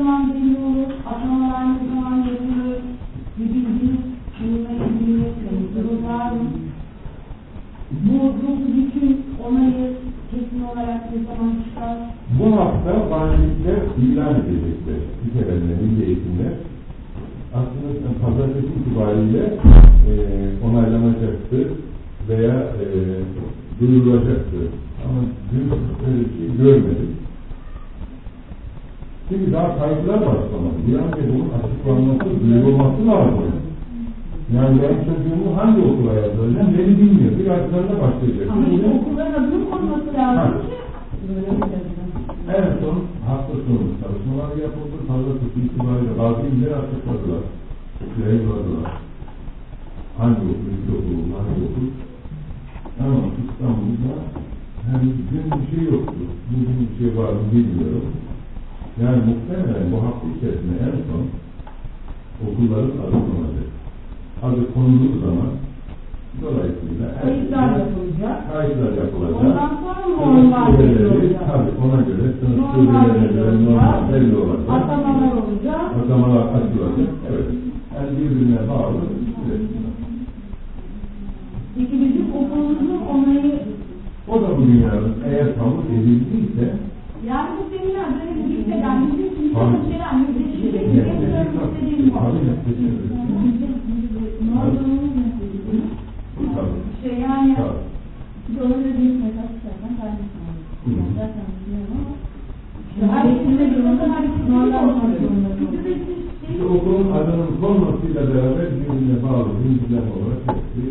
zaman belli olur, atamalar aynı zaman yapılır, müdürlüğün şununla ilgili durumlar bu, bu bütün onayı kesin olarak ne zaman çıkar? Bu hafta valilikler ilan edecekler. Liselerine, milli eğitimde. Aslında pazartesi itibariyle e, onaylanacaktı veya e, duyurulacaktı. Ama dün öyle bir şey görmedik. Çünkü daha kayıtlar başlamadı. Bir an önce bunun açıklanması, duyurulması lazım. Yani ben çocuğumu hangi okula yazdıracağım beni bilmiyor. Bir aylarında başlayacak. Ama işte okulların adını koyması lazım ki. En son hafta sonu çalışmalar yapıldı. Pazartesi itibariyle bazı iller açıkladılar. Yayınladılar. Hangi okul, iki okul, hangi okul. Ama İstanbul'da dün bir şey yoktu. Bugün bir şey var mı bilmiyorum. Yani muhtemelen bu hafta içerisinde en son okulların konulacak. Adı konulduğu zaman dolayısıyla Kayıtlar yapılacak. kayıtlar yapılacak. Ondan sonra belli süreleri, olacak. tabii ona göre sınıf süreleri normal belli olacak. Atamalar olacak. Atamalar açılacak. Evet. Yani birbirine bağlı süreç. Peki bizim okulumuzun onayı O da bugün yarın eğer kabul edildiyse yani bu seminer böyle bir gitmeden bizim müjdecilik Evet, bir evet, istediğim var. Ne olduğunu tabii. Şey yani Tabii. bir de onun dediğim mesela zaten. Hı hı. Zaten biliyorum ama okulun adının konmasıyla beraber birbirine bağlı zincirleme olarak hepsi